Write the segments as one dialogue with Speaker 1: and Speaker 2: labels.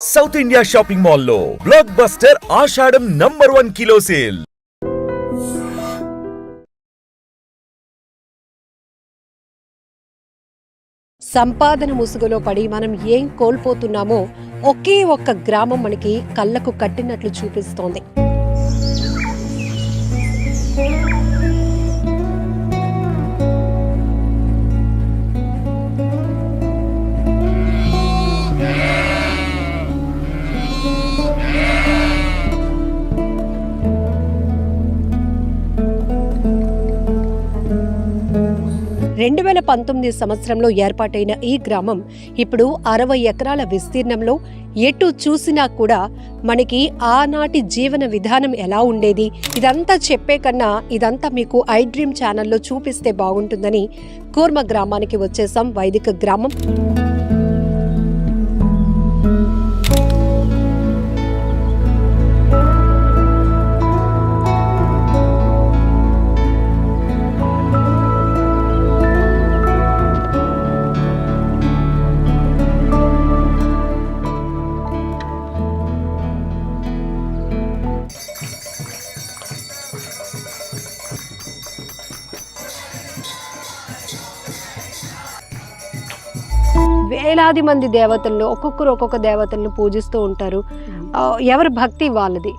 Speaker 1: South India shopping మాల్లో blockbuster ఆషాఢం number one kilo sale
Speaker 2: సంపాదన ముసుగులో పడి మనం ఏం కోల్పోతున్నామో ఒకే ఒక్క గ్రామం మనకి కళ్ళకు కట్టినట్లు చూపిస్తోంది. రెండు వేల పంతొమ్మిది సంవత్సరంలో ఏర్పాటైన ఈ గ్రామం ఇప్పుడు అరవై ఎకరాల విస్తీర్ణంలో. ఎటు చూసినా కూడా మనకి ఆనాటి జీవన విధానం ఎలా ఉండేది? ఇదంతా చెప్పే కన్నా ఇదంతా మీకు ఐ డ్రీమ్ ఛానల్లో చూపిస్తే బాగుంటుందని కూర్మ గ్రామానికి వచ్చేసాం వైదిక గ్రామం. వేలాది మంది దేవతలను ఒక్కొక్కరు ఒక్కొక్క దేవతలను పూజిస్తూ ఉంటారు. ఎవరి భక్తి వాళ్ళది?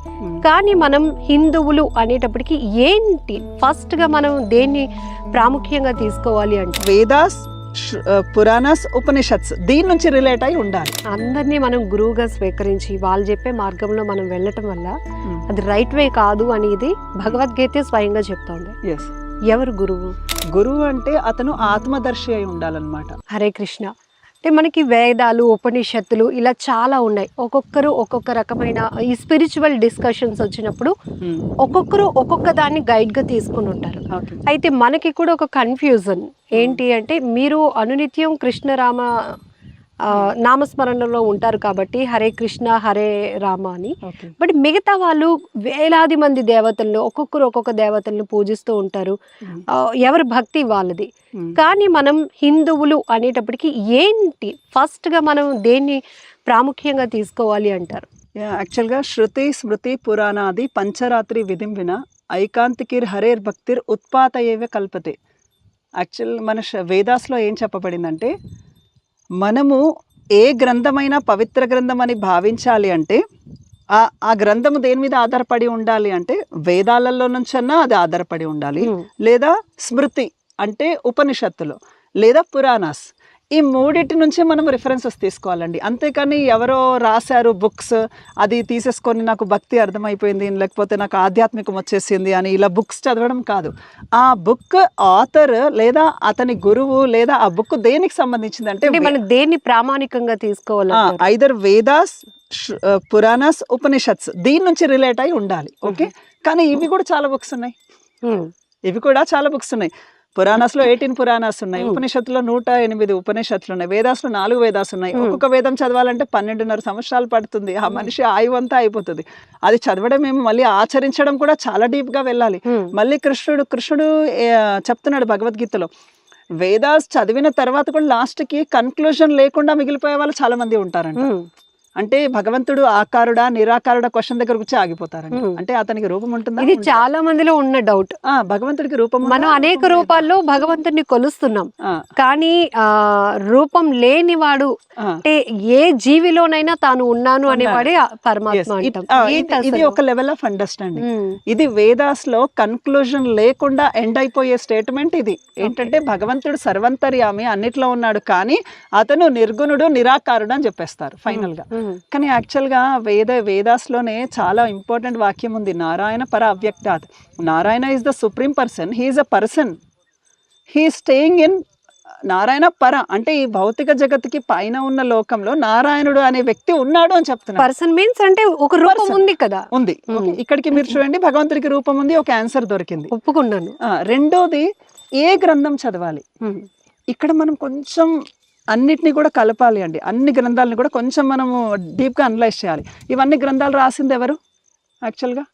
Speaker 2: కానీ మనం హిందువులు అనేటప్పటికి ఏంటి? ఫస్ట్గా మనం దేన్ని ప్రాముఖ్యంగా తీసుకోవాలి అంటే?
Speaker 3: వేదాస్ పురాణాస్ ఉపనిషత్స్ దీని నుంచి రిలేట్ అయి ఉండాలి.
Speaker 2: అందరినీ మనం గురువుగా స్వీకరించి వాళ్ళు చెప్పే మార్గంలో మనం వెళ్ళటం వల్ల అది రైట్ వే కాదు అనేది భగవద్గీత స్వయంగా చెప్తోంది. ఎవరు గురువు?
Speaker 3: గురువు అంటే అతను ఆత్మదర్శి అయి ఉండాలన్నమాట.
Speaker 2: హరే కృష్ణ. అంటే మనకి వేదాలు ఉపనిషత్తులు ఇలా చాలా ఉన్నాయి. ఒక్కొక్కరు ఒక్కొక్క రకమైన ఈ స్పిరిచువల్ డిస్కషన్స్ వచ్చినప్పుడు ఒక్కొక్కరు ఒక్కొక్క దాన్ని గైడ్గా తీసుకుని ఉంటారు. అయితే మనకి కూడా ఒక కన్ఫ్యూజన్ ఏంటి అంటే మీరు అనునిత్యం కృష్ణరామ నామస్మరణలో ఉంటారు కాబట్టి హరే కృష్ణ హరే రామ అని. బట్ మిగతా వాళ్ళు వేలాది మంది దేవతలను ఒక్కొక్కరు ఒక్కొక్క దేవతలను పూజిస్తూ ఉంటారు. ఎవరి భక్తి వాళ్ళది. కానీ మనం హిందువులు అనేటప్పటికి ఏంటి? ఫస్ట్గా మనం దేన్ని ప్రాముఖ్యంగా తీసుకోవాలి అంటారు?
Speaker 3: యాక్చువల్గా శృతి స్మృతి పురాణాది పంచరాత్రి విధిం విన ఐకాంతికిర్ హరేర్ భక్తిర్ ఉత్పాత ఏవే కల్పతే. యాక్చువల్ మన వేదాస్లో ఏం చెప్పబడిందంటే మనము ఏ గ్రంథమైనా పవిత్ర గ్రంథం అని భావించాలి అంటే ఆ ఆ గ్రంథము దేని మీద ఆధారపడి ఉండాలి అంటే వేదాలలో నుంచన్నా అది ఆధారపడి ఉండాలి. లేదా స్మృతి అంటే ఉపనిషత్తులు లేదా పురాణాస్. ఈ మూడిటి నుంచి మనం రిఫరెన్సెస్ తీసుకోవాలండి. అంతేకాని ఎవరో రాశారు బుక్స్ అది తీసేసుకొని నాకు భక్తి అర్థమైపోయింది లేకపోతే నాకు ఆధ్యాత్మికం వచ్చేసింది అని ఇలా బుక్స్ చదవడం కాదు. ఆ బుక్ ఆథర్ లేదా అతని గురువు లేదా ఆ బుక్ దేనికి సంబంధించింది అంటే
Speaker 2: మనం దేన్ని ప్రామాణికంగా తీసుకోవాలి?
Speaker 3: ఐదర్ వేదాస్ పురాణాస్ ఉపనిషత్స్ దీని నుంచి రిలేట్ అయి ఉండాలి. ఓకే కానీ ఇవి కూడా చాలా బుక్స్ ఉన్నాయి. ఇవి కూడా చాలా బుక్స్ ఉన్నాయి. పురాణాస్లో ఎయిటీన్ పురాణాస్ ఉన్నాయి. ఉపనిషత్తులో నూట ఎనిమిది ఉపనిషత్తులు ఉన్నాయి. వేదాస్లో నాలుగు వేదాస్ ఉన్నాయి. ఒక్కొక్క వేదం చదవాలంటే పన్నెండున్నర సంవత్సరాలు పడుతుంది. ఆ మనిషి ఆయువు అంతా అయిపోతుంది. అది చదవడం ఏమో మళ్ళీ ఆచరించడం కూడా చాలా డీప్గా వెళ్ళాలి మళ్ళీ కృష్ణుడు కృష్ణుడు చెప్తున్నాడు భగవద్గీతలో వేదాస్ చదివిన తర్వాత కూడా లాస్ట్కి కన్క్లూజన్ లేకుండా మిగిలిపోయే వాళ్ళు చాలా మంది ఉంటారంట. అంటే భగవంతుడు ఆకారుడా నిరాకారుడా క్వశ్చన్ దగ్గర వచ్చి ఆగిపోతారంట
Speaker 2: Hmm.
Speaker 3: అంటే అతనికి రూపం ఉంటుందా?
Speaker 2: ఇది? చాలా మందిలో ఉన్న డౌట్
Speaker 3: ఆ, భగవంతుడికి రూపం?
Speaker 2: మనం అనేక రూపాల్లో భగవంతుడిని కొలుస్తున్నాం. కానీ రూపం లేనివాడు. అంటే ఏ జీవిలోనైనా తాను ఉన్నాను అనేవాడే పరమాత్మ
Speaker 3: ఇది-? ఒక లెవెల్ ఆఫ్ అండర్స్టాండింగ్ ఇది వేదాస్లో కన్క్లూజన్ లేకుండా ఎండ్ అయిపోయే స్టేట్మెంట్ ఇది. ఏంటంటే భగవంతుడు సర్వంతర్యామి అన్నిట్లో ఉన్నాడు కానీ అతను నిర్గుణుడు నిరాకారుడు అని చెప్పేస్తారు
Speaker 2: ఫైనల్గా.
Speaker 3: కానీ యాక్చువల్గా వేద వేదాస్లోనే చాలా ఇంపార్టెంట్ వాక్యం ఉంది. నారాయణ పర అవ్యక్తాత్. Narayana is the supreme person. He is a person. He staying in Narayana పర. అంటే ఈ భౌతిక జగత్తుకి పైన ఉన్న లోకంలో నారాయణుడు అనే వ్యక్తి ఉన్నాడు అని చెప్తున్నారు
Speaker 2: పర్సన్ మీన్స్ అంటే ఒక రూపం. ఉంది కదా.
Speaker 3: ఉంది. ఇక్కడికి మీరు చూడండి. భగవంతుడికి రూపం ఉంది ఒక ఆన్సర్ దొరికింది.
Speaker 2: ఒప్పుకున్నాను.
Speaker 3: రెండోది ఏ గ్రంథం చదవాలి? ఇక్కడ మనం కొంచెం అన్నిటిని కూడా కలపాలి అండి. అన్ని గ్రంథాలను కూడా కొంచెం మనము డీప్గా అనలైజ్ చేయాలి. ఇవన్నీ గ్రంథాలు రాసింది ఎవరు? యాక్చువల్గా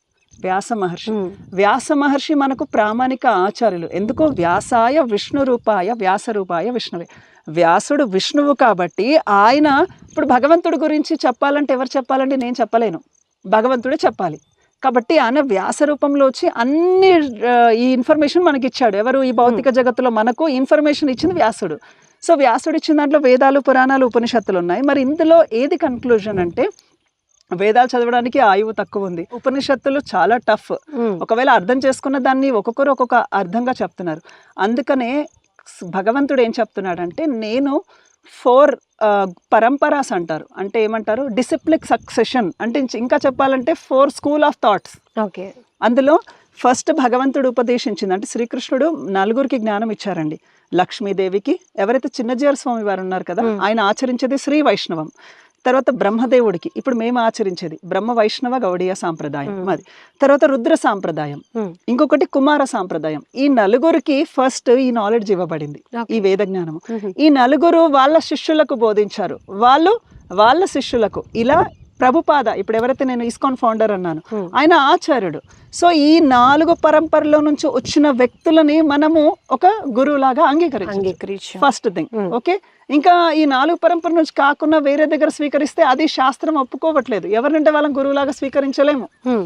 Speaker 3: వ్యాస మహర్షి. వ్యాస మహర్షి మనకు ప్రామాణిక ఆచార్యులు. ఎందుకు వ్యాసాయ విష్ణు రూపాయ వ్యాస రూపాయ విష్ణువే. వ్యాసుడు విష్ణువు కాబట్టి ఆయన ఇప్పుడు భగవంతుడి గురించి చెప్పాలంటే ఎవరు చెప్పాలంటే నేను చెప్పలేను. భగవంతుడే చెప్పాలి. కాబట్టి ఆయన వ్యాస రూపంలో వచ్చి అన్ని ఈ ఇన్ఫర్మేషన్ మనకి ఇచ్చాడు ఎవరు? ఈ భౌతిక జగత్తులో మనకు ఇన్ఫర్మేషన్ ఇచ్చింది వ్యాసుడు. సో వ్యాసుడు ఇచ్చిన దాంట్లో వేదాలు పురాణాలు ఉపనిషత్తులు ఉన్నాయి. మరి ఇందులో ఏది కన్క్లూజన్ అంటే వేదాలు చదవడానికి ఆయువు తక్కువ ఉంది. ఉపనిషత్తులు చాలా టఫ్ ఒకవేళ అర్థం చేసుకున్న దాన్ని ఒక్కొక్కరు ఒక్కొక్క అర్థంగా చెప్తున్నారు. అందుకనే భగవంతుడు ఏం చెప్తున్నాడంటే నేను ఫోర్ పరంపరాస్ అంటారు. అంటే ఏమంటారు? డిసిప్లిక్ సక్సెషన్ అంటే ఇంకా చెప్పాలంటే four school of thoughts
Speaker 2: okay.
Speaker 3: అందులో ఫస్ట్ భగవంతుడు ఉపదేశించింది అంటే శ్రీకృష్ణుడు నలుగురికి జ్ఞానం ఇచ్చారండి. లక్ష్మీదేవికి ఎవరైతే చిన్నజీర స్వామి వారు ఉన్నారు కదా. ఆయన ఆచరించేది శ్రీ వైష్ణవం. తర్వాత బ్రహ్మదేవుడికి ఇప్పుడు మేము ఆచరించేది బ్రహ్మ వైష్ణవ గౌడీయ సాంప్రదాయం. మాది. తర్వాత రుద్ర సాంప్రదాయం ఇంకొకటి కుమార సాంప్రదాయం. ఈ నలుగురికి ఫస్ట్ ఈ నాలెడ్జ్ ఇవ్వబడింది. ఈ వేద జ్ఞానము. ఈ నలుగురు వాళ్ళ శిష్యులకు బోధించారు. వాళ్ళు వాళ్ళ శిష్యులకు ఇలా ప్రభుపాద ఇప్పుడు ఎవరైతే నేను ఇస్కాన్ ఫౌండర్ అన్నాను
Speaker 2: ఉమ్,
Speaker 3: ఆయన ఆచార్యుడు. సో ఈ నాలుగు పరంపరలో నుంచి వచ్చిన వ్యక్తులని మనము ఒక గురువులాగా
Speaker 2: అంగీకరించాం.
Speaker 3: First thing
Speaker 2: Hmm.
Speaker 3: ఓకే ఇంకా ఈ నాలుగు పరంపర నుంచి కాకుండా వేరే దగ్గర స్వీకరిస్తే అది శాస్త్రం ఒప్పుకోవట్లేదు. ఎవరినంటే వాళ్ళని గురువులాగా స్వీకరించలేము.
Speaker 2: ఉమ్.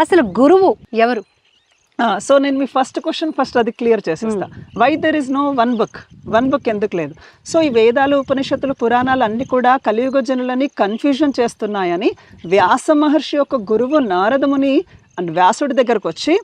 Speaker 2: అసలు గురువు ఎవరు?
Speaker 3: సో నేను మీ ఫస్ట్ క్వశ్చన్ ఫస్ట్ అది క్లియర్ చేసేస్తా. Why there is no one book one book ఎందుకు లేదు? సో ఈ వేదాలు ఉపనిషత్తులు పురాణాలు అన్ని కూడా కలియుగ జనులని కన్ఫ్యూజన్ చేస్తున్నాయని వ్యాస మహర్షి యొక్క గురువు నారదముని అండ్ వ్యాసుడి దగ్గరకు వచ్చి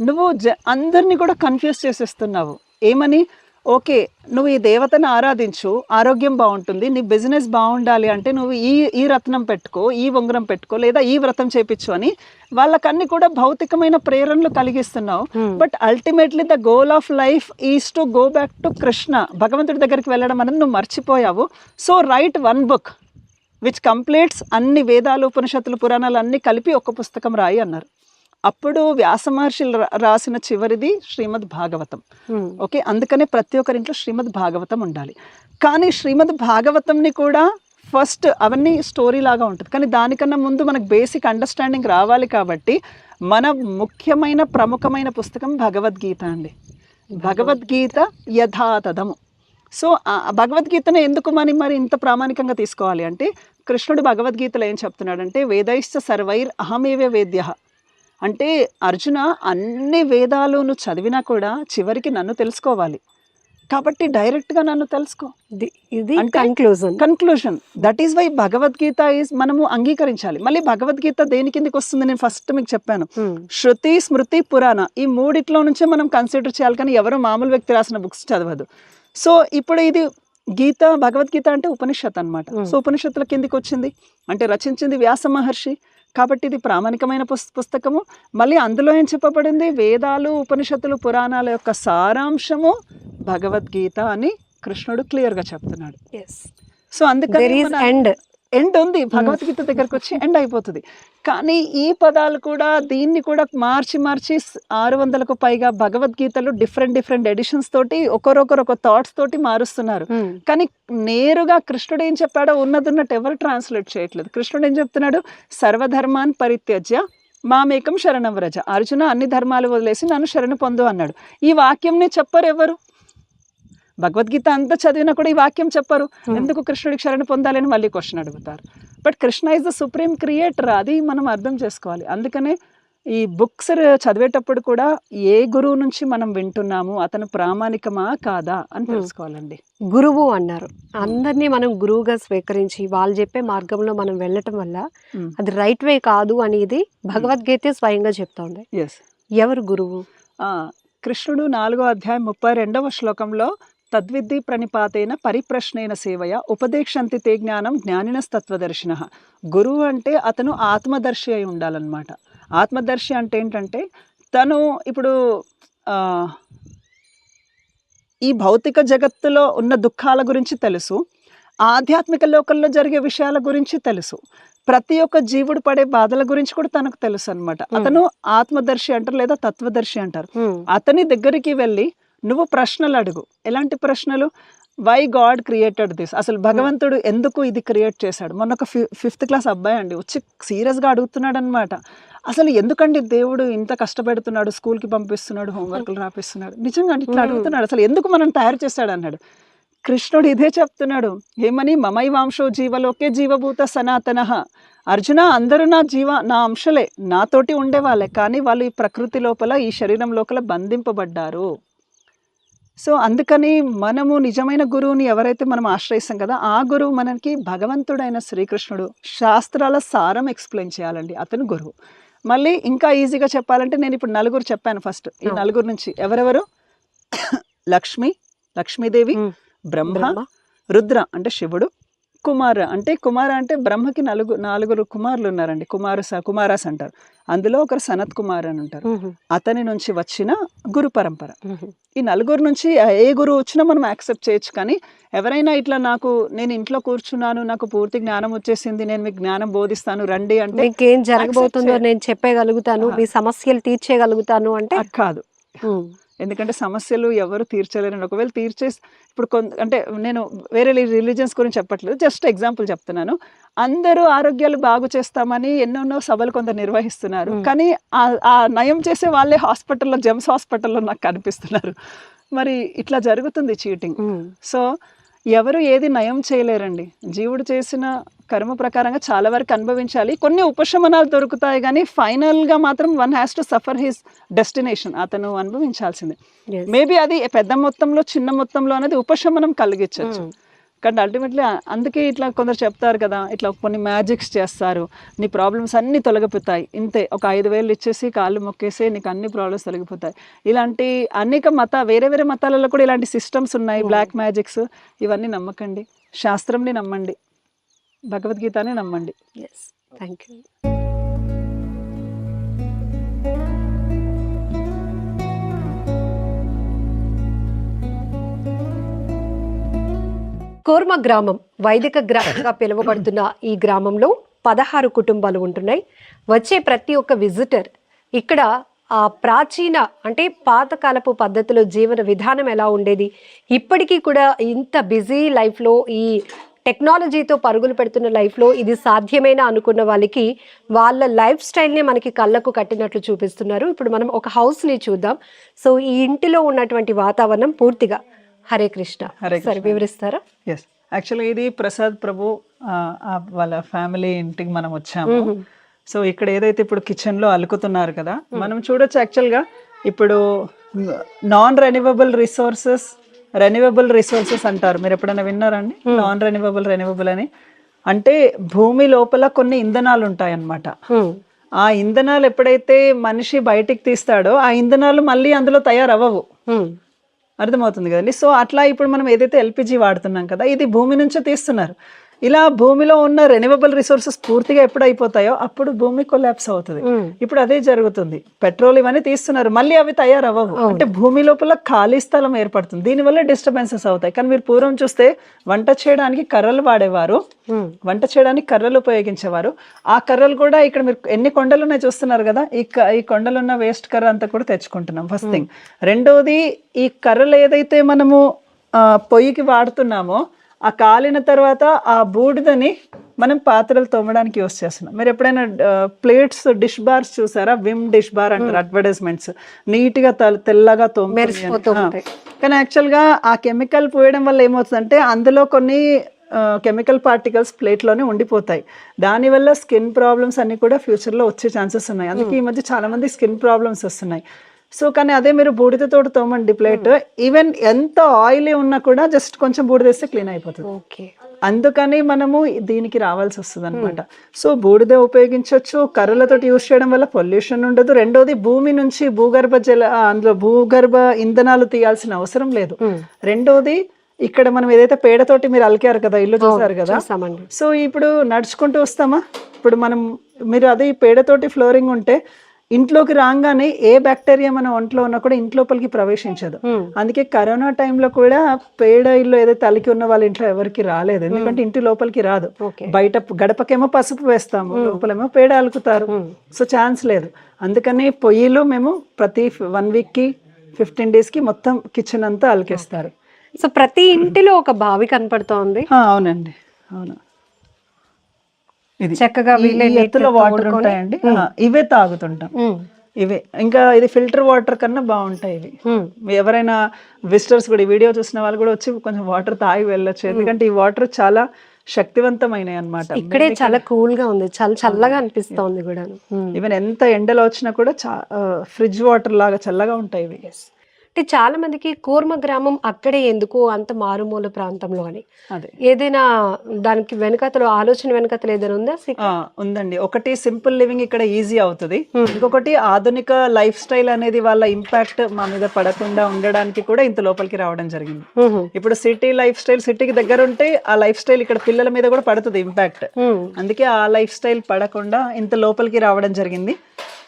Speaker 3: నువ్వు జ అందరినీ కూడా కన్ఫ్యూజ్ చేసేస్తున్నావు. ఏమని? ఓకే నువ్వు ఈ దేవతను ఆరాధించు ఆరోగ్యం బాగుంటుంది నీ బిజినెస్ బాగుండాలి అంటే నువ్వు ఈ ఈ రత్నం పెట్టుకో ఈ ఉంగరం పెట్టుకో లేదా ఈ వ్రతం చేపించు అని వాళ్ళకన్నీ కూడా భౌతికమైన ప్రేరణలు కలిగిస్తున్నావు. But ultimately the goal of life is to go back to Krishna భగవంతుడి దగ్గరికి వెళ్ళడం అనేది నువ్వు మర్చిపోయావు. So right one book which completes అన్ని వేదాలు ఉపనిషత్తులు పురాణాలు అన్ని కలిపి ఒక పుస్తకం రాయి అన్నారు. అప్పుడు వ్యాస మహర్షి రా- రాసిన చివరిది శ్రీమద్ భాగవతం. ఓకే? అందుకనే ప్రతి ఒక్కరింట్లో శ్రీమద్ భాగవతం ఉండాలి. కానీ శ్రీమద్ భాగవతంని కూడా ఫస్ట్ అవన్నీ స్టోరీ లాగా ఉంటుంది. కానీ దానికన్నా ముందు మనకు బేసిక్ అండర్స్టాండింగ్ రావాలి కాబట్టి మన ముఖ్యమైన ప్రముఖమైన పుస్తకం భగవద్గీత అండి. భగవద్గీత. యథాతథము. సో భగవద్గీతను ఎందుకు మరి మరి ఇంత ప్రామాణికంగా తీసుకోవాలి అంటే కృష్ణుడు భగవద్గీతలో ఏం చెప్తున్నాడంటే వేదైశ్చ సర్వైర్ అహమేవ వేద్య. అంటే అర్జున అన్ని వేదాలు నువ్వు చదివినా కూడా చివరికి నన్ను తెలుసుకోవాలి. కాబట్టి డైరెక్ట్గా నన్ను తెలుసుకో.
Speaker 2: ఇది- conclusion
Speaker 3: conclusion that is why Bhagavad Gita is మనము అంగీకరించాలి. మళ్ళీ భగవద్గీత దేని కిందకి వస్తుంది? నేను ఫస్ట్ మీకు చెప్పాను. శృతి స్మృతి పురాణ ఈ మూడిట్లో నుంచే మనం కన్సిడర్ చేయాలి కానీ ఎవరు మామూలు వ్యక్తి రాసిన బుక్స్ చదవదు. సో ఇప్పుడు ఇది గీత భగవద్గీత అంటే ఉపనిషత్ అన్నమాట
Speaker 2: Hmm.
Speaker 3: సో ఉపనిషత్తుల కిందికి వచ్చింది. అంటే రచించింది వ్యాస మహర్షి. కాబట్టి ఇది ప్రామాణికమైన పుస్ పుస్తకము. మళ్ళీ అందులో ఏం చెప్పబడింది? వేదాలు ఉపనిషత్తులు పురాణాల యొక్క సారాంశము భగవద్గీత అని కృష్ణుడు క్లియర్గా చెప్తున్నాడు. సో అందుకని
Speaker 2: ఎండ్
Speaker 3: ఉంది. భగవద్గీత దగ్గరకు వచ్చి ఎండ్ అయిపోతుంది. కానీ ఈ పదాలు కూడా దీన్ని కూడా మార్చి మార్చి ఆరు వందలకు పైగా భగవద్గీతలు డిఫరెంట్ డిఫరెంట్ ఎడిషన్స్ తోటి ఒకరొకరు ఒక థాట్స్ తోటి మారుస్తున్నారు. కానీ నేరుగా కృష్ణుడు ఏం చెప్పాడో ఉన్నది ఉన్నట్టు ఎవరు ట్రాన్స్లేట్ చేయట్లేదు. కృష్ణుడు ఏం చెప్తున్నాడు? సర్వధర్మాన్ పరిత్యజ్య మామేకం శరణం వ్రజ. అర్జున అన్ని ధర్మాలు వదిలేసి నన్ను శరణు పొందు అన్నాడు. ఈ వాక్యంని చెప్పరు ఎవరు? భగవద్గీత అంతా చదివినా కూడా ఈ వాక్యం చెప్పరు. ఎందుకు కృష్ణుడికి శరణు పొందాలని మళ్ళీ క్వశ్చన్ అడుగుతారు. But Krishna is the supreme creator అది మనం అర్థం చేసుకోవాలి. అందుకనే ఈ బుక్స్ చదివేటప్పుడు కూడా ఏ గురువు నుంచి మనం వింటున్నాము అతను ప్రామాణికమా కాదా అని. తెలుసుకోవాలండి.
Speaker 2: గురువు అన్నారు. అందరినీ మనం గురువుగా స్వీకరించి వాళ్ళు చెప్పే మార్గంలో మనం వెళ్ళటం వల్ల. అది రైట్ వే కాదు అనేది భగవద్గీత స్వయంగా చెప్తోంది. ఎవరు గురువు?
Speaker 3: కృష్ణుడు నాలుగో అధ్యాయం ముప్పై రెండవ శ్లోకంలో తద్విద్ధి ప్రణిపాతేన పరిప్రశ్నైన సేవయ ఉపదేశంతి తే జ్ఞానం జ్ఞానినస్తత్వదర్శిన గురువు అంటే అతను ఆత్మదర్శి అయి ఉండాలన్నమాట. ఆత్మదర్శి అంటే ఏంటంటే తను ఇప్పుడు ఆ, ఈ భౌతిక జగత్తులో ఉన్న దుఃఖాల గురించి తెలుసు ఆధ్యాత్మిక లోకంలో జరిగే విషయాల గురించి తెలుసు ప్రతి ఒక్క జీవుడు పడే బాధల గురించి కూడా తనకు తెలుసు అనమాట అతను ఆత్మదర్శి అంటారు లేదా తత్వదర్శి అంటారు. అతని దగ్గరికి వెళ్ళి నువ్వు ప్రశ్నలు అడుగు. ఎలాంటి ప్రశ్నలు? వై గాడ్ క్రియేటెడ్ దిస్ అసలు భగవంతుడు ఎందుకు ఇది క్రియేట్ చేశాడు? మొన్న ఒక ఫిఫ్త్ క్లాస్ అబ్బాయి అండి వచ్చి సీరియస్గా అడుగుతున్నాడు అనమాట అసలు ఎందుకండి దేవుడు ఇంత కష్టపెడుతున్నాడు స్కూల్కి పంపిస్తున్నాడు హోంవర్క్లు రాపిస్తున్నాడు? నిజంగా ఇట్లా
Speaker 2: Hmm.
Speaker 3: అడుగుతున్నాడు. అసలు ఎందుకు మనం తయారు చేశాడు అన్నాడు. కృష్ణుడు ఇదే చెప్తున్నాడు. ఏమని? మమై వాంశో జీవలోకే జీవభూత సనాతన. అర్జున అందరూ నా జీవ నా అంశలే. నాతోటి ఉండేవాళ్ళే కానీ వాళ్ళు ఈ ప్రకృతి లోపల ఈ శరీరం లోపల బంధింపబడ్డారు. సో అందుకని మనము నిజమైన గురువుని ఎవరైతే మనం ఆశ్రయిస్తాం కదా ఆ గురువు మనకి భగవంతుడైన శ్రీకృష్ణుడు శాస్త్రాల సారం ఎక్స్ప్లెయిన్ చేయాలండి. అతను గురువు. మళ్ళీ ఇంకా ఈజీగా చెప్పాలంటే నేను ఇప్పుడు నలుగురు చెప్పాను ఫస్ట్. ఈ. నలుగురు నుంచి ఎవరెవరు? లక్ష్మి లక్ష్మీదేవి బ్రహ్మ. రుద్ర అంటే శివుడు కుమార అంటే కుమార అంటే బ్రహ్మకి నలుగు నాలుగురు కుమారులు ఉన్నారండి కుమారు కుమారాస్ అంటారు అందులో ఒకరు సనత్ కుమార్ అని ఉంటారు. అతని నుంచి వచ్చిన గురు పరంపర. ఈ నలుగురు నుంచి ఏ గురువు వచ్చినా మనం యాక్సెప్ట్ చేయొచ్చు కానీ ఎవరైనా ఇట్లా నాకు నేను ఇంట్లో కూర్చున్నాను నాకు పూర్తి జ్ఞానం వచ్చేసింది నేను మీకు జ్ఞానం బోధిస్తాను రండి అంటే
Speaker 2: మీకు ఏం జరగబోతుందో నేను చెప్పగలుగుతాను
Speaker 3: ఆ.
Speaker 2: మీ సమస్యలు తీర్చేయగలుగుతాను అంటే
Speaker 3: కాదు. ఎందుకంటే సమస్యలు ఎవరు తీర్చలేరని ఒకవేళ తీర్చే ఇప్పుడు కొంత అంటే నేను వేరే రిలీజియన్స్ గురించి చెప్పట్లేదు జస్ట్ ఎగ్జాంపుల్ చెప్తున్నాను అందరూ ఆరోగ్యాలు బాగు చేస్తామని ఎన్నెన్నో సభలు కొంత నిర్వహిస్తున్నారు. కానీ ఆ- నయం చేసే వాళ్ళే హాస్పిటల్లో జెమ్స్ హాస్పిటల్లో నాకు కనిపిస్తున్నారు మరి ఇట్లా జరుగుతుంది చీటింగ్. సో ఎవరు ఏది నయం చేయలేరండి. జీవుడు చేసిన కర్మ ప్రకారంగా చాలా వరకు అనుభవించాలి. కొన్ని ఉపశమనాలు దొరుకుతాయి కానీ ఫైనల్గా మాత్రం one has to suffer his destination అతను అనుభవించాల్సిందే. మేబీ అది పెద్ద మొత్తంలో చిన్న మొత్తంలో అనేది ఉపశమనం కలిగించవచ్చు
Speaker 2: మ్మ్.
Speaker 3: కానీ అల్టిమేట్లీ అందుకే ఇట్లా కొందరు చెప్తారు కదా ఇట్లా కొన్ని మ్యాజిక్స్ చేస్తారు నీ ప్రాబ్లమ్స్ అన్నీ తొలగిపోతాయి ఇంతే ఒక ఐదు వేలు ఇచ్చేసి కాళ్ళు మొక్కేసి నీకు అన్ని ప్రాబ్లమ్స్ తొలగిపోతాయి ఇలాంటి అనేక మత వేరే వేరే మతాలలో కూడా ఇలాంటి సిస్టమ్స్ ఉన్నాయి
Speaker 2: Hmm.
Speaker 3: బ్లాక్ మ్యాజిక్స్ ఇవన్నీ నమ్మకండి శాస్త్రంని నమ్మండి భగవద్గీతని నమ్మండి
Speaker 2: Yes. Thank you. కోర్మ గ్రామం వైదిక గ్రామంగా పిలువబడుతున్న ఈ గ్రామంలో పదహారు కుటుంబాలు ఉంటున్నాయి. వచ్చే ప్రతి ఒక్క విజిటర్ ఇక్కడ ఆ ప్రాచీన అంటే పాతకాలపు పద్ధతిలో జీవన విధానం ఎలా ఉండేది? ఇప్పటికీ కూడా ఇంత బిజీ లైఫ్లో ఈ టెక్నాలజీతో పరుగులు పెడుతున్న లైఫ్లో ఇది సాధ్యమేనా అనుకున్న వాళ్ళకి వాళ్ళ లైఫ్ స్టైల్ని మనకి కళ్ళకు కట్టినట్లు చూపిస్తున్నారు. ఇప్పుడు మనం ఒక హౌస్ని చూద్దాం. సో ఈ ఇంటిలో ఉన్నటువంటి వాతావరణం పూర్తిగా హరే కృష్ణ.
Speaker 3: హరే
Speaker 2: సరే. వివరిస్తారా?
Speaker 3: ఎస్ యాక్చువల్గా ఇది ప్రసాద్ ప్రభు వాళ్ళ ఫ్యామిలీ ఇంటికి మనం వచ్చాము. సో ఇక్కడ ఏదైతే ఇప్పుడు కిచెన్లో అలుకుతున్నారు కదా మనం చూడొచ్చు యాక్చువల్గా ఇప్పుడు non renewable resources renewable resources అంటారు. మీరు ఎప్పుడైనా విన్నారండి నాన్ రెన్యూవబుల్ రెన్యూవబుల్ అని. అంటే భూమి లోపల కొన్ని ఇంధనాలు ఉంటాయి అన్నమాట. ఆ ఇంధనాలు ఎప్పుడైతే మనిషి బయటికి తీస్తాడో ఆ ఇంధనాలు మళ్ళీ అందులో తయారవ్వవు. అర్థమవుతుంది కదండి. సో అట్లా ఇప్పుడు మనం ఏదైతే ఎల్పిజి వాడుతున్నాం కదా ఇది భూమి నుంచే తీస్తున్నారు. ఇలా భూమిలో ఉన్న రెన్యూవబుల్ రిసోర్సెస్ పూర్తిగా ఎప్పుడు అయిపోతాయో అప్పుడు భూమి కొలాప్స్ అవుతుంది. ఇప్పుడు అదే జరుగుతుంది. పెట్రోల్ ఇవన్నీ తీస్తున్నారు. మళ్ళీ అవి తయారవ్వవు. అంటే భూమి లోపల ఖాళీ స్థలం ఏర్పడుతుంది. దీనివల్ల డిస్టర్బెన్సెస్ అవుతాయి. కానీ మీరు పూర్వం చూస్తే వంట చేయడానికి కర్రలు వాడేవారు. వంట చేయడానికి కర్రలు ఉపయోగించేవారు. ఆ కర్రలు కూడా ఇక్కడ మీరు ఎన్ని కొండలు ఉన్నాయి చూస్తున్నారు కదా? ఈ ఈ కొండలు ఉన్న వేస్ట్ కర్ర అంతా కూడా తెచ్చుకుంటున్నాం. ఫస్ట్ థింగ్ రెండోది ఈ కర్రలు ఏదైతే మనము పొయ్యికి వాడుతున్నామో ఆ కాలిన తర్వాత ఆ బూడిదని మనం పాత్రలు తోమడానికి యూస్ చేస్తున్నాం. మీరు ఎప్పుడైనా ప్లేట్స్ డిష్ బార్స్ చూసారా? విమ్ డిష్ బార్ అంటారు అడ్వర్టైజ్మెంట్స్. నీట్గా తెల్ల- తెల్లగా.
Speaker 2: ఉంటాయి.
Speaker 3: కానీ యాక్చువల్గా ఆ కెమికల్ పోయడం వల్ల ఏమవుతుందంటే అందులో కొన్ని కెమికల్ పార్టికల్స్ ప్లేట్లోనే ఉండిపోతాయి. దానివల్ల స్కిన్ ప్రాబ్లమ్స్ అన్ని కూడా ఫ్యూచర్లో వచ్చే ఛాన్సెస్ ఉన్నాయి. అందుకే ఈ మధ్య చాలా మంది స్కిన్ ప్రాబ్లమ్స్ వస్తున్నాయి. సో కానీ అదే మీరు బూడిదతో తోమండి ప్లేట్. ఈవెన్ ఎంత ఆయిలీ ఉన్నా కూడా జస్ట్ కొంచెం బూడిదేస్తే క్లీన్ అయిపోతుంది.
Speaker 2: ఓకే
Speaker 3: అందుకని మనము దీనికి రావాల్సి వస్తుంది అనమాట సో బూడిద ఉపయోగించవచ్చు కర్రలతోటి యూస్ చేయడం వల్ల పొల్యూషన్ ఉండదు. రెండోది భూమి నుంచి భూగర్భ జల అందులో భూగర్భ ఇంధనాలు తీయాల్సిన అవసరం లేదు.
Speaker 2: హ్మ్.
Speaker 3: రెండోది ఇక్కడ మనం ఏదైతే పేడతోటి మీరు అలికారు కదా ఇల్లు చూసారు కదా. సో ఇప్పుడు నడుచుకుంటూ వస్తామా? ఇప్పుడు మనం మీరు అదే పేడతోటి ఫ్లోరింగ్ ఉంటే ఇంట్లోకి రాగానే ఏ బ్యాక్టీరియా మన ఒంట్లో ఉన్నా కూడా ఇంట్లోపలికి ప్రవేశించదు.
Speaker 2: హ్మ్.
Speaker 3: అందుకే కరోనా టైంలో కూడా పేడ ఇల్లు ఏదైతే అలికి ఉన్న వాళ్ళ ఇంట్లో ఎవరికి రాలేదు. ఎందుకంటే ఇంటి లోపలికి రాదు. బయట గడపకేమో పసుపు వేస్తాము లోపలేమో పేడ అలుకుతారు. సో ఛాన్స్ లేదు. అందుకని పొయ్యిలో మేము ప్రతి వన్ వీక్కి ఫిఫ్టీన్ డేస్కి మొత్తం కిచెన్ అంతా అలికేస్తారు.
Speaker 2: సో ప్రతి ఇంటిలో ఒక బావి కనపడుతోంది.
Speaker 3: అవునండి. అవును.
Speaker 2: చక్కగా
Speaker 3: ఎత్తులో వాటర్ ఉంటాయండి. ఇవే తాగుతుంటాం. ఇవే. ఇంకా ఇది ఫిల్టర్ వాటర్ కన్నా బాగుంటాయి ఇవి. ఎవరైనా విజిటర్స్ కూడా ఈ వీడియో చూసిన వాళ్ళు కూడా వచ్చి కొంచెం వాటర్ తాగి వెళ్ళొచ్చు. ఎందుకంటే ఈ వాటర్ చాలా శక్తివంతమైనవి అన్నమాట.
Speaker 2: ఇక్కడే చాలా కూల్గా ఉంది. చాలా చల్లగా అనిపిస్తోంది కూడా
Speaker 3: ఈవెన్ ఎంత ఎండలో వచ్చినా కూడా ఫ్రిడ్జ్ వాటర్ లాగా చల్లగా ఉంటాయి ఇవి.
Speaker 2: అంటే చాలా మందికి కూర్మ గ్రామం అక్కడే ఎందుకు అంత మారుమూల ప్రాంతంలో అని. ఏదైనా దానికి వెనకతలో ఆలోచన వెనకతలు ఏదైనా ఉందా?
Speaker 3: ఉందండి. ఒకటి సింపుల్ లివింగ్ ఇక్కడ ఈజీ అవుతుంది. ఇంకొకటి ఆధునిక లైఫ్ స్టైల్ అనేది వాళ్ళ ఇంపాక్ట్ మా మీద పడకుండా ఉండడానికి కూడా ఇంత లోపలికి రావడం జరిగింది. ఇప్పుడు సిటీ లైఫ్ స్టైల్ సిటీకి దగ్గర ఉంటే ఆ లైఫ్ స్టైల్ ఇక్కడ పిల్లల మీద కూడా పడుతుంది ఇంపాక్ట్. అందుకే ఆ లైఫ్ స్టైల్ పడకుండా ఇంత లోపలికి రావడం జరిగింది.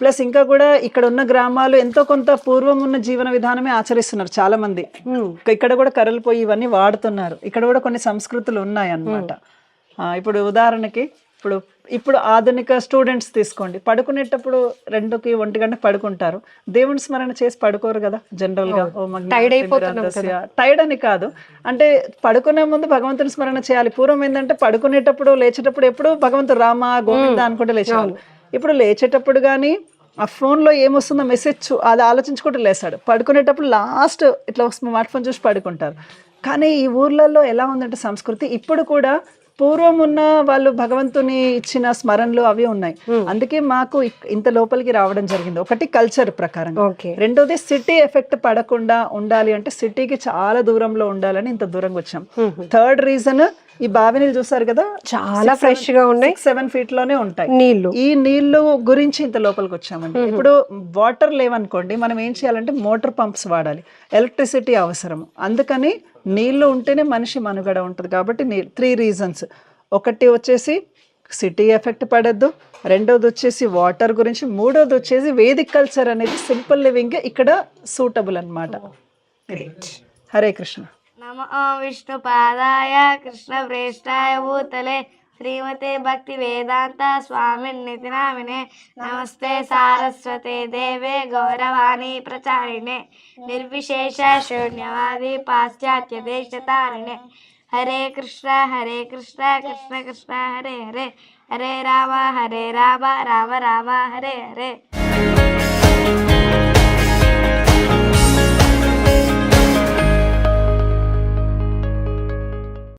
Speaker 3: ప్లస్ ఇంకా కూడా ఇక్కడ ఉన్న గ్రామాలు ఎంతో కొంత పూర్వం ఉన్న జీవన విధానమే ఆచరిస్తున్నారు చాలా మంది. ఇక్కడ కూడా కర్రలు పోయి ఇవన్నీ వాడుతున్నారు. ఇక్కడ కూడా కొన్ని సంస్కృతులు ఉన్నాయి అన్నమాట ఇప్పుడు ఉదాహరణకి ఇప్పుడు ఇప్పుడు ఆధునిక స్టూడెంట్స్ తీసుకోండి. పడుకునేటప్పుడు రెండుకి ఒంటి గంట పడుకుంటారు. దేవుని స్మరణ చేసి పడుకోరు కదా
Speaker 2: జనరల్గా అయిపోతున్నాం
Speaker 3: తిమిరాంతస్య. టైర్డ్ అని కాదు. అంటే పడుకునే ముందు భగవంతుని స్మరణ చేయాలి. పూర్వం ఏంటంటే పడుకునేటప్పుడు లేచేటప్పుడు ఎప్పుడు భగవంతుడు రామ గోవింద అనుకుంటే లేచేవాళ్ళు. ఇప్పుడు లేచేటప్పుడు కానీ ఆ ఫోన్లో ఏమొస్తుందో మెసేజ్ అది ఆలోచించుకుంటూ లేస్తాడు. పడుకునేటప్పుడు లాస్ట్ ఇట్లా స్మార్ట్ ఫోన్ చూసి పడుకుంటారు. కానీ ఈ ఊర్లలో ఎలా ఉందంటే సంస్కృతి ఇప్పుడు కూడా పూర్వం ఉన్న వాళ్ళు భగవంతుని ఇచ్చిన స్మరణలు అవి ఉన్నాయి. అందుకే మాకు ఇంత లోపలికి రావడం జరిగింది. ఒకటి కల్చర్ ప్రకారం రెండోది సిటీ ఎఫెక్ట్ పడకుండా ఉండాలి అంటే సిటీకి చాలా దూరంలో ఉండాలని ఇంత దూరంగా వచ్చాం. థర్డ్ రీజన్ ఈ బావి నీళ్ళు చూసారు కదా?
Speaker 2: చాలా ఫ్రెష్గా ఉన్నాయి.
Speaker 3: సెవెన్ ఫీట్లోనే ఉంటాయి.
Speaker 2: నీళ్ళు
Speaker 3: ఈ నీళ్ళు గురించి ఇంత లోపలికి వచ్చామండి. ఇప్పుడు వాటర్ లేవనుకోండి మనం ఏం చేయాలంటే మోటార్ పంప్స్ వాడాలి. ఎలక్ట్రిసిటీ అవసరం అందుకని నీళ్ళు ఉంటేనే మనిషి మనుగడ ఉంటుంది కాబట్టి త్రీ రీజన్స్ ఒకటి వచ్చేసి సిటీ ఎఫెక్ట్ పడద్దు. రెండోది వచ్చేసి వాటర్ గురించి. మూడోది వచ్చేసి వేదిక్ కల్చర్ అనేది సింపుల్ లివింగ్ ఇక్కడ సూటబుల్ అన్నమాట. ఇది. హరే కృష్ణ.
Speaker 4: నమ విష్ణుపాదాయ కృష్ణప్రేష్టాయ భూతలే. శ్రీమతే భక్తి వేదాంత స్వామి నితినామినే నమస్తే సారస్వతే దేవే గౌరవాణి ప్రచారిణే. నిర్విశేష శూన్యవాది పాశ్చాత్య దేశతారిణే. హరే కృష్ణ హరే కృష్ణ కృష్ణ కృష్ణ హరే హరే. హరే రామ హరే రామ రామ రామ హరే హరే.